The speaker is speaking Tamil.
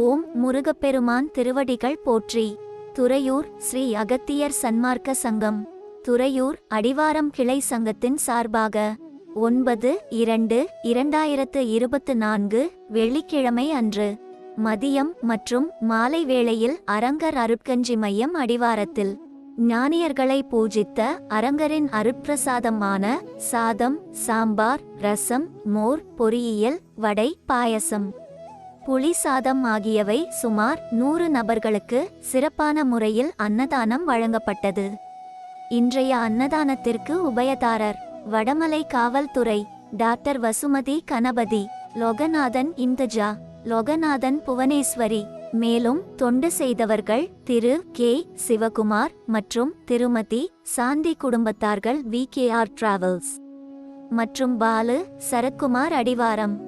ஓம் முருகப்பெருமான் திருவடிகள் போற்றி. துறையூர் ஸ்ரீ அகத்தியர் சன்மார்க்க சங்கம். துறையூர் அடிவாரம் கிளை சங்கத்தின் சார்பாக ஒன்பது இரண்டு இரண்டாயிரத்து இருபத்து நான்கு வெள்ளிக்கிழமை அன்று மதியம் மற்றும் மாலை வேளையில் அரங்கர் அருட்கஞ்சி மையம் அடிவாரத்தில் ஞானியர்களை பூஜித்த அரங்கரின் அருட்பிரசாதமான சாதம் சாம்பார் ரசம் மோர் பொரியல் வடை பாயசம். புளி சாதம் ஆகியவை சுமார் நூறு நபர்களுக்கு சிறப்பான முறையில் அன்னதானம் வழங்கப்பட்டது. இன்றைய அன்னதானத்திற்கு உபயதாரர் வடமலை காவல்துறை டாக்டர் வசுமதி கணபதி லோகநாதன் இந்தஜா லோகநாதன் புவனேஸ்வரி மேலும் தொண்டு செய்தவர்கள் திரு கே. சிவகுமார் மற்றும் திருமதி சாந்தி குடும்பத்தார்கள் வி. கே. ஆர். டிராவல்ஸ். மற்றும் பாலு சரத்குமார் அடிவாரம்.